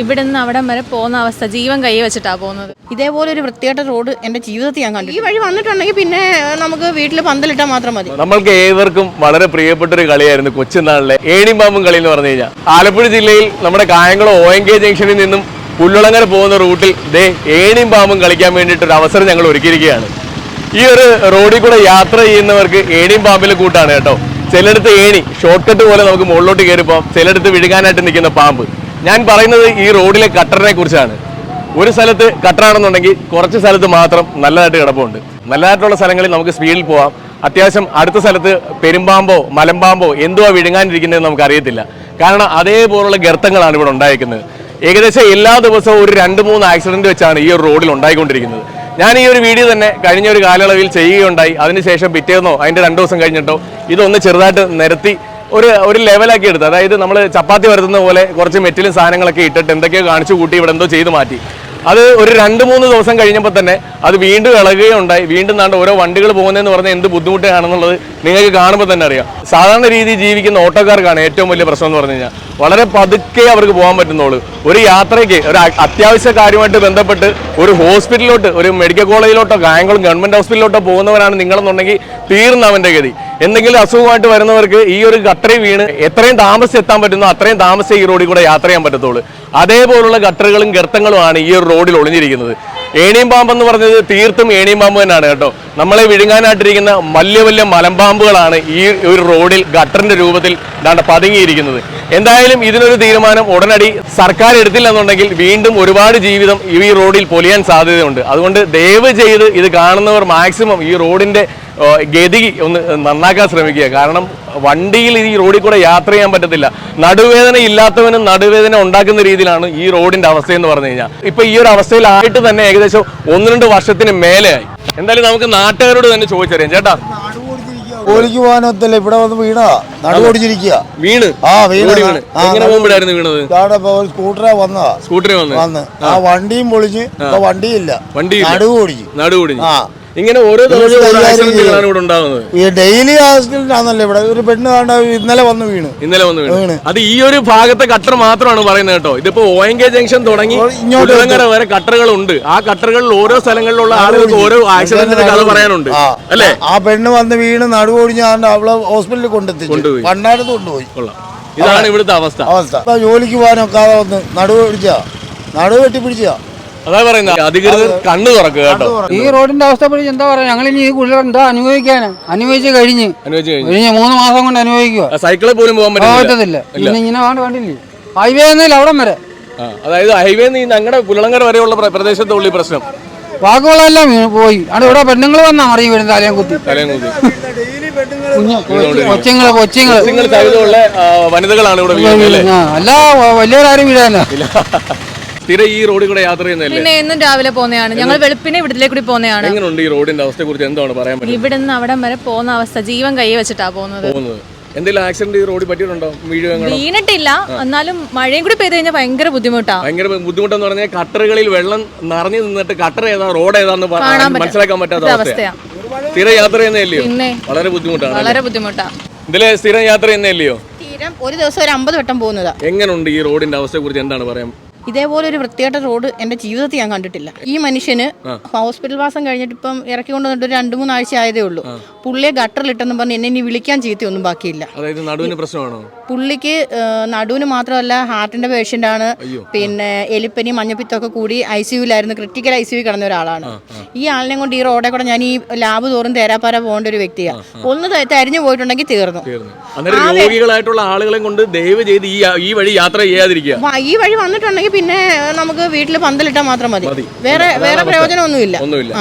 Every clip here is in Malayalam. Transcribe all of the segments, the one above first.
ഇവിടുന്ന്. അവിടെ വരെ പോകുന്ന അവസ്ഥ ജീവൻ കൈ വെച്ചിട്ടാ പോകുന്നത്. ഇതേപോലെ ഒരു വൃത്തികെട്ട റോഡ് എന്റെ ജീവിതത്തിൽ ഞാൻ കണ്ടു ഈ വഴി വന്നിട്ടുണ്ടെങ്കിൽ പിന്നെ നമുക്ക് വീട്ടിൽ പന്തലിട്ടാൽ മാത്രം മതി. നമ്മൾക്ക് ഏവർക്കും വളരെ പ്രിയപ്പെട്ട ഒരു കളിയായിരുന്നു കൊച്ചുനാളിലെ ഏണിമ്പാമ്പും കളി എന്ന് പറഞ്ഞു കഴിഞ്ഞാൽ. ആലപ്പുഴ ജില്ലയിൽ നമ്മുടെ കായംകുളം ഒ എൻ കെ ജംഗ്ഷനിൽ നിന്നും പുല്ലുളങ്ങര പോകുന്ന റൂട്ടിൽ ദേ ഏണിയും പാമ്പും കളിക്കാൻ വേണ്ടിയിട്ട് ഒരു അവസരം ഞങ്ങൾ ഒരുക്കിയിരിക്കുകയാണ്. ഈ ഒരു റോഡിൽ കൂടെ യാത്ര ചെയ്യുന്നവർക്ക് ഏണിയും പാമ്പിൽ കൂട്ടാണ് കേട്ടോ. ചിലയിടത്ത് ഏണി ഷോർട്ട് കട്ട് പോലെ നമുക്ക് മുകളിലോട്ട് കയറി പോകാം ചിലയിടത്ത് വിഴുകാനായിട്ട് നിൽക്കുന്ന പാമ്പ്. ഞാൻ പറയുന്നത് ഈ റോഡിലെ കട്ടറിനെ കുറിച്ചാണ്. ഒരു സ്ഥലത്ത് കട്ടറാണെന്നുണ്ടെങ്കിൽ കുറച്ച് സ്ഥലത്ത് മാത്രം നല്ലതായിട്ട് കിടപ്പുണ്ട്. നല്ലതായിട്ടുള്ള സ്ഥലങ്ങളിൽ നമുക്ക് സ്പീഡിൽ പോവാം. അത്യാവശ്യം അടുത്ത സ്ഥലത്ത് പെരുമ്പാമ്പോ മലമ്പാമ്പോ എന്തുവാ വിഴുങ്ങാനിരിക്കുന്നതെന്ന് നമുക്ക് അറിയത്തില്ല കാരണം അതേപോലുള്ള ഗർത്തങ്ങളാണ് ഇവിടെ ഉണ്ടായിരിക്കുന്നത്. ഏകദേശം എല്ലാ ദിവസവും ഒരു രണ്ട് മൂന്ന് ആക്സിഡന്റ് വെച്ചാണ് ഈ ഒരു റോഡിൽ ഉണ്ടായിക്കൊണ്ടിരിക്കുന്നത്. ഞാൻ ഈ ഒരു വീഡിയോ തന്നെ കഴിഞ്ഞ ഒരു കാലയളവിൽ ചെയ്യുകയുണ്ടായി. അതിനുശേഷം പിറ്റേന്നോ അതിന്റെ രണ്ടു ദിവസം കഴിഞ്ഞിട്ടോ ഇതൊന്ന് ചെറുതായിട്ട് നിരത്തി ഒരു ഒരു ലെവലാക്കി എടുത്ത്. അതായത് നമ്മൾ ചപ്പാത്തി വരുത്തുന്ന പോലെ കുറച്ച് മെറ്റിലും സാധനങ്ങളൊക്കെ ഇട്ടിട്ട് എന്തൊക്കെയോ കാണിച്ചു കൂട്ടി ഇവിടെ എന്തോ ചെയ്ത് മാറ്റി. അത് ഒരു രണ്ട് മൂന്ന് ദിവസം കഴിഞ്ഞപ്പോൾ തന്നെ അത് വീണ്ടും ഇളകുകയുണ്ടായി. വീണ്ടും നാണ്ട് ഓരോ വണ്ടികൾ പോകുന്നതെന്ന് പറഞ്ഞാൽ എന്ത് ബുദ്ധിമുട്ടാണെന്നുള്ളത് നിങ്ങൾക്ക് കാണുമ്പോൾ തന്നെ അറിയാം. സാധാരണ രീതിയിൽ ജീവിക്കുന്ന ഓട്ടോക്കാർക്കാണ് ഏറ്റവും വലിയ പ്രശ്നം എന്ന് പറഞ്ഞു കഴിഞ്ഞാൽ വളരെ പതുക്കെ അവർക്ക് പോകാൻ പറ്റുന്നുള്ളൂ. ഒരു യാത്രയ്ക്ക് ഒരു അത്യാവശ്യ കാര്യമായിട്ട് ബന്ധപ്പെട്ട് ഒരു ഹോസ്പിറ്റലിലോട്ട് ഒരു മെഡിക്കൽ കോളേജിലോട്ടോ കായംകുളം ഗവൺമെന്റ് ഹോസ്പിറ്റലിലോട്ടോ പോകുന്നവരാണ് നിങ്ങളെന്നുണ്ടെങ്കിൽ തീർന്ന അവന്റെ ഗതി. എന്തെങ്കിലും അസുഖമായിട്ട് വരുന്നവർക്ക് ഈ ഒരു കട്ടറി വീണ് എത്രയും താമസിച്ച് എത്താൻ പറ്റുന്നോ അത്രയും താമസിച്ച് ഈ റോഡിൽ കൂടെ യാത്ര ചെയ്യാൻ പറ്റത്തുള്ളൂ. അതേപോലുള്ള ഗട്ടറുകളും ഗർത്തങ്ങളുമാണ് ഈ ഒരു റോഡിൽ ഒളിഞ്ഞിരിക്കുന്നത്. ഏണിയും പാമ്പ് എന്ന് പറഞ്ഞത് തീർത്തും ഏണിയും പാമ്പ് തന്നെയാണ് കേട്ടോ. നമ്മളെ വിഴുങ്ങാനായിട്ടിരിക്കുന്ന വലിയ വലിയ മലമ്പാമ്പുകളാണ് ഈ ഒരു റോഡിൽ ഗട്ടറിന്റെ രൂപത്തിൽ ഇതാണ്ട് പതുങ്ങിയിരിക്കുന്നത്. എന്തായാലും ഇതിനൊരു തീരുമാനം ഉടനടി സർക്കാർ എടുത്തില്ല എന്നുണ്ടെങ്കിൽ വീണ്ടും ഒരുപാട് ജീവിതം ഈ റോഡിൽ പൊലിയാൻ സാധ്യതയുണ്ട്. അതുകൊണ്ട് ദയവ് ചെയ്ത് ഇത് കാണുന്നവർ മാക്സിമം ഈ റോഡിന്റെ ഗതി ഒന്ന് നന്നാക്കാൻ ശ്രമിക്കുക. കാരണം വണ്ടിയിൽ ഈ റോഡിൽ കൂടെ യാത്ര ചെയ്യാൻ പറ്റത്തില്ല. നടുവേദന ഇല്ലാത്തവനും നടുവേദന ഉണ്ടാക്കുന്ന രീതിയിലാണ് ഈ റോഡിന്റെ അവസ്ഥ എന്ന് പറഞ്ഞു കഴിഞ്ഞാൽ. ഇപ്പൊ ഈ ഒരു അവസ്ഥയിലായിട്ട് തന്നെ ഏകദേശം ഒന്ന് രണ്ട് വർഷത്തിന് മേലെയായി. എന്തായാലും നമുക്ക് നാട്ടുകാരോട് തന്നെ ചോദിച്ചറിയാം. ചേട്ടാ. ജോലിക്ക് പോകാനൊത്തല്ല? ഇവിടെ വന്ന് വീണാ? നടുവോടിച്ചിരിക്കുക വീണ്. ആ വീണ്. എങ്ങനെ പോകുമ്പോഴായിരുന്നു വീണത്? സ്കൂട്ടറെ വന്നതാ. സ്കൂട്ടറിൽ വന്ന്. വന്ന്. ആ വണ്ടിയും പൊളിഞ്ഞ് ഇപ്പൊ വണ്ടിയില്ല. വണ്ടി നടുവ് ഓടിച്ചു. നടുകൂടി ആ. ഇങ്ങനെ ഓരോ ദിവസവും ഈ ഡെയിലി ഇവിടെ ഒരു പെണ്ണ് കണ്ട ഇന്നലെ വന്ന് വീണു. ഇന്നലെ വന്ന് വീണു. അത് ഈ ഒരു ഭാഗത്തെ കട്ടർ മാത്രമാണ് പറയുന്നത് കേട്ടോ. ഇതിപ്പോ ഒ എൻ കെ ജംഗ്ഷൻ തുടങ്ങി ഇങ്ങോട്ട് വരെ കട്ടറുകളുണ്ട് ആ കട്ടറുകളിൽ ഓരോ സ്ഥലങ്ങളിലുള്ള ആളുകൾക്ക് ഓരോ ആക്സിഡന്റിന്റെ കഥ പറയാനുണ്ട്. അല്ലേ? ആ പെണ്ണ് വന്ന് വീണ് നടുവ് ഒടിഞ്ഞാണ്ട് അവളെ ഹോസ്പിറ്റലിൽ കൊണ്ടെത്തിച്ചു കൊണ്ടുപോയി. പണ്ടാരത്ത് കൊണ്ടുപോയി. ഇതാണ് ഇവിടുത്തെ അവസ്ഥ. അവസ്ഥ. ജോലിക്ക് പോകാനൊക്കാതെ വന്ന് നടുവ് പിടിച്ച? നടുവ് വെട്ടിപ്പിടിച്ചാ? അതാ പറയുന്നത് അധികൃതർ കണ്ണു തുറക്കുക കേട്ടോ. ഈ റോഡിന്റെ അവസ്ഥ പിടിച്ച് എന്താ പറയാ? ഞങ്ങൾ ഇനി ഈ കുളിർ എന്താ അനുഭവിക്കാന് അനുഭവിച്ച് കഴിഞ്ഞ്. അനുവദിച്ചു കഴിഞ്ഞു. കഴിഞ്ഞ മൂന്ന് മാസം കൊണ്ട് അനുഭവിക്കുക സൈക്കിളിൽ പോലും പോകാൻ പറ്റില്ല. പറ്റത്തില്ല ഇന്ന് ഇങ്ങനെ വേണ്ട കണ്ടില്ലേ ഹൈവേ എന്നല്ല അവിടം വരെ. അതായത് ഹൈവേ ഞങ്ങളുടെ കുലളങ്ങര വരെയുള്ള പ്രദേശത്തെ പ്രദേശത്തുള്ള ഈ പ്രശ്നം. വാക്കുകളെല്ലാം പോയി. അവിടെ ഇവിടെ പെണ്ണുങ്ങൾ വന്നാ മറിയും വീഴും തലയും കുത്തി. തലയും കുത്തി. കുഞ്ഞ് കൊച്ചുങ്ങൾ കൊച്ചുങ്ങൾ. വനിതകളാണ് ഇവിടെ വീഴുന്നത് അല്ലേ? ആ, അല്ല വലിയവരാരും വീഴാനോ? സ്ഥിരം ഈ റോഡിൽ കൂടെ യാത്ര ചെയ്യുന്നതല്ലേ? പിന്നെ എന്നും രാവിലെ പോകുന്നതാണ്. ഞങ്ങൾ വെളുപ്പിനെ ഇവിടത്തിലേക്ക് കൂടി പോകുന്നതാണ്. എങ്ങനെയുണ്ട് ഈ റോഡിന്റെ അവസ്ഥയെ കുറിച്ച് എന്താണ് പറയാൻ പറ്റുന്നത്? ഇവിടുന്ന് അവിടം വരെ പോകുന്ന അവസ്ഥ ജീവൻ കൈ വെച്ചിട്ടാ പോകുന്നത്. പോകുന്നത്. എന്തെങ്കിലും ആക്സിഡന്റ് ഈ റോഡിൽ പറ്റിയിട്ടുണ്ടോ? വീഴുക വീണിട്ടില്ല. എന്നാലും മഴയും കൂടി പെയ്ത് കഴിഞ്ഞാൽ ഭയങ്കര ബുദ്ധിമുട്ടാ. ഭയങ്കര ബുദ്ധിമുട്ടെന്ന് പറഞ്ഞാൽ കട്ടറുകളിൽ വെള്ളം നിറഞ്ഞു നിന്നിട്ട് കട്ടർ ഏതാ റോഡ് ഏതാന്ന് മനസ്സിലാക്കാൻ പറ്റാത്ത ഒരു അവസ്ഥയാ. അവസ്ഥയാ. സ്ഥിരം യാത്ര ചെയ്യുന്നതല്ലയോ? വളരെ ബുദ്ധിമുട്ടാണ് വളരെ ബുദ്ധിമുട്ടാ. ഇതിലെ സ്ഥിരം യാത്ര ചെയ്യുന്നതല്ലയോ? തീരം ഒരു ദിവസം ഒരു അമ്പത് വട്ടം പോകുന്നതാ. എങ്ങനെയുണ്ട് ഈ റോഡിന്റെ അവസ്ഥയെ കുറിച്ച് എന്താണ് പറയാൻ ഇതേപോലെ ഒരു വൃത്തികെട്ട റോഡ് എന്റെ ജീവിതത്തിൽ ഞാൻ കണ്ടിട്ടില്ല. ഈ മനുഷ്യന് ഹോസ്പിറ്റൽ വാസം കഴിഞ്ഞിട്ട് ഇപ്പം ഇറക്കി കൊണ്ടുവന്നിട്ട് ഒരു രണ്ടു മൂന്നാഴ്ച ആയതേ ഉള്ളൂ. പുള്ളിയെ ഗട്ടറിലിട്ടെന്ന് പറഞ്ഞ് എന്നെ ഇനി വിളിക്കാൻ ചീത്തയൊന്നും ബാക്കിയില്ല. പുള്ളിക്ക് നടുവിന് മാത്രമല്ല ഹാർട്ടിന്റെ പേഷ്യന്റ് ആണ് പിന്നെ എലിപ്പനി മഞ്ഞപ്പിത്തൊക്കെ കൂടി ഐ സിയുലായിരുന്നു ക്രിട്ടിക്കൽ ഐ സിയു കിടന്ന ഒരാളാണ്. ഈ ആളിനെ കൊണ്ട് ഈ റോഡെ കൂടെ ഞാൻ ഈ ലാബ് തോറും തേരാപ്പാര പോകേണ്ട ഒരു വ്യക്തിയാണ് ഒന്ന് തരിഞ്ഞു പോയിട്ടുണ്ടെങ്കിൽ തീർന്നു. രോഗികളായിട്ടുള്ള ആളുകളെ കൊണ്ട് ദയവ് ചെയ്ത് ഈ വഴി യാത്ര ചെയ്യാതിരിക്കുക. ഈ വഴി വന്നിട്ടുണ്ടെങ്കിൽ പിന്നെ നമുക്ക് വീട്ടിൽ പന്തലിട്ടാൽ മാത്രം മതി. വേറെ വേറെ പ്രയോജനമൊന്നുമില്ല ഒന്നുമില്ല.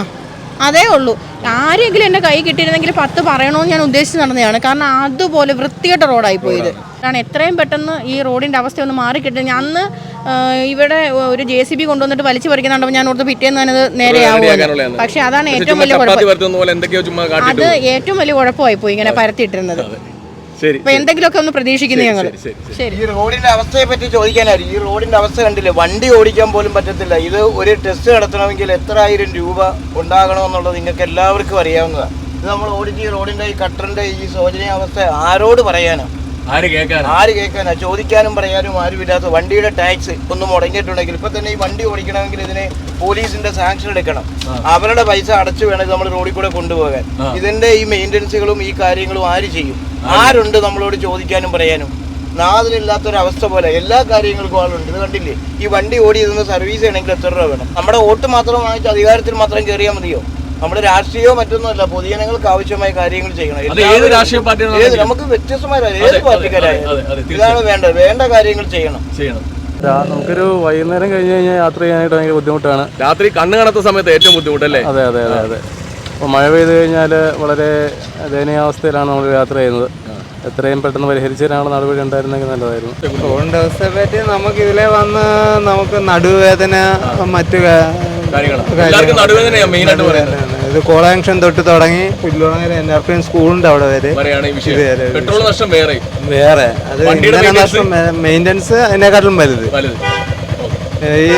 അതേ ഉള്ളൂ. ആരെങ്കിലും എന്റെ കൈ കിട്ടിയിരുന്നെങ്കിൽ പത്ത് പറയണമെന്ന് ഞാൻ ഉദ്ദേശിച്ച് നടന്നതാണ്. കാരണം അതുപോലെ വൃത്തികെട്ട റോഡായി പോയത്. കാരണം എത്രയും പെട്ടെന്ന് ഈ റോഡിന്റെ അവസ്ഥ ഒന്ന് മാറി കിട്ടും. ഞാൻ അന്ന് ഇവിടെ ഒരു ജെ സി ബി കൊണ്ടുവന്നിട്ട് വലിച്ചു പറിക്കുന്നുണ്ടപ്പോൾ ഞാൻ ഓർത്ത് പിറ്റേന്ന് തന്നെ നേരെയാവും നേരെയാവുമല്ലോ പക്ഷെ അതാണ് ഏറ്റവും വലിയ കുഴപ്പം. അത് ഏറ്റവും വലിയ കുഴപ്പമായി പോയി ഇങ്ങനെ പരത്തിയിട്ടിരുന്നത്. അപ്പൊ എന്തെങ്കിലുമൊക്കെ ഒന്ന് പ്രതീക്ഷിക്കുന്നു ഞങ്ങൾ ശരി ശരി ശരി. ഈ റോഡിന്റെ അവസ്ഥയെ പറ്റി ചോദിക്കാനായിരുന്നു. ഈ റോഡിന്റെ അവസ്ഥ കണ്ടില്ലേ? വണ്ടി ഓടിക്കാൻ പോലും പറ്റത്തില്ല. ഇത് ഒരു ടെസ്റ്റ് നടത്തണമെങ്കിൽ എത്ര ആയിരം രൂപ ഉണ്ടാകണമെന്നുള്ളത് നിങ്ങൾക്ക് എല്ലാവർക്കും അറിയാവുന്നതാണ്. ഇത് നമ്മൾ ഓടിച്ച് ഈ റോഡിന്റെ ഈ കട്ടറിന്റെ ഈ ശോചനീയ അവസ്ഥ ആരോട് പറയാനാ? ആര് കേൾക്കാനാ? ആര് കേൾക്കാനാ? ചോദിക്കാനും പറയാനും ആരുമില്ലാത്ത വണ്ടിയുടെ ടാക്സ് ഒന്നും മുടങ്ങിയിട്ടുണ്ടെങ്കിൽ ഇപ്പൊ തന്നെ ഈ വണ്ടി ഓടിക്കണമെങ്കിൽ ഇതിന് പോലീസിന്റെ സാങ്ഷൻ എടുക്കണം. അവരുടെ പൈസ അടച്ചു വേണം നമ്മൾ റോഡിൽ കൂടെ കൊണ്ടുപോകാൻ. ഇതിന്റെ ഈ മെയിന്റനൻസുകളും ഈ കാര്യങ്ങളും ആര് ചെയ്യും? ആരുണ്ട് നമ്മളോട് ചോദിക്കാനും പറയാനും? നാതിലില്ലാത്തൊരവസ്ഥ പോലെ എല്ലാ കാര്യങ്ങൾക്കും ആളുണ്ട്. ഇത് കണ്ടില്ലേ? ഈ വണ്ടി ഓടി ഇതൊന്ന് സർവീസ് ചെയ്യണമെങ്കിൽ എത്ര രൂപ വേണം? നമ്മുടെ വോട്ട് മാത്രം വാങ്ങിച്ച് അധികാരത്തിൽ മാത്രം കയറിയാൽ മതിയോ? നമ്മുടെ രാഷ്ട്രീയമോ മറ്റൊന്നുമല്ല പൊതുജനങ്ങൾക്ക് ആവശ്യമായ കാര്യങ്ങൾ ചെയ്യണം. അത് ഏത് രാഷ്ട്രീയ പാർട്ടി നമുക്ക് വ്യത്യസ്തമായ ഏത് പാർട്ടിക്കാരായാലും അതെ, അതെ, തീർച്ചയായും. ഇതാണ് വേണ്ടത് വേണ്ട കാര്യങ്ങൾ ചെയ്യണം. ചെയ്യണം. നമുക്കൊരു വൈകുന്നേരം കഴിഞ്ഞ് കഴിഞ്ഞാൽ യാത്ര ചെയ്യാനായിട്ട് ഭയങ്കര ബുദ്ധിമുട്ടാണ്. രാത്രി കണ്ണ് കാണാത്ത സമയത്ത് ഏറ്റവും ബുദ്ധിമുട്ടല്ലേ? അതെ അതെ അതെ അതെ. അപ്പോൾ മഴ പെയ്ത് കഴിഞ്ഞാൽ വളരെ ദയനീയാവസ്ഥയിലാണ് നമ്മൾ യാത്ര ചെയ്യുന്നത്. എത്രയും പെട്ടെന്ന് പരിഹരിച്ചു തരാനുള്ള നടപടി ഉണ്ടായിരുന്നെങ്കിൽ നല്ലതായിരുന്നു. കോവിഡ് അവസ്ഥയെ പറ്റി നമുക്ക് ഇതിലെ വന്ന് നമുക്ക് നടുവേദന മറ്റു ഇത് കോള തൊട്ട് തുടങ്ങി പുല്ലുളങ്ങര എല്ലാവർക്കും സ്കൂളുണ്ട് അവിടെ വരെ പറയാണ് ഈ വിഷയം. പെട്രോൾ നഷ്ടം വേറെ. വേറെ. അത് ഇന്ധന? നഷ്ടം മെയിന്റനൻസ് അതിനെക്കാട്ടിലും വലുത്. ഈ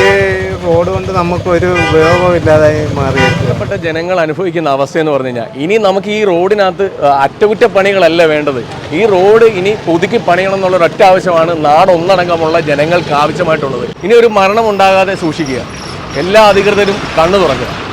റോഡ് കൊണ്ട് നമുക്ക് ഒരു ഉപയോഗമില്ലാതായി ഇല്ലാതായി മാറിയിരിക്കുക ജനങ്ങൾ അനുഭവിക്കുന്ന അവസ്ഥ എന്ന് പറഞ്ഞു കഴിഞ്ഞാൽ ഇനി നമുക്ക് ഈ റോഡിനകത്ത് അറ്റകുറ്റപ്പണികളല്ല വേണ്ടത്. ഈ റോഡ് ഇനി പുതുക്കി പണിയണം എന്നുള്ള ഒരൊറ്റ ആവശ്യമാണ് നാടൊന്നടങ്കമുള്ള ജനങ്ങൾക്ക് ആവശ്യമായിട്ടുള്ളത്. ഇനി ഒരു മരണം ഉണ്ടാകാതെ സൂക്ഷിക്കുക. എല്ലാ അധികൃതരും കണ്ണു തുറക്കുക.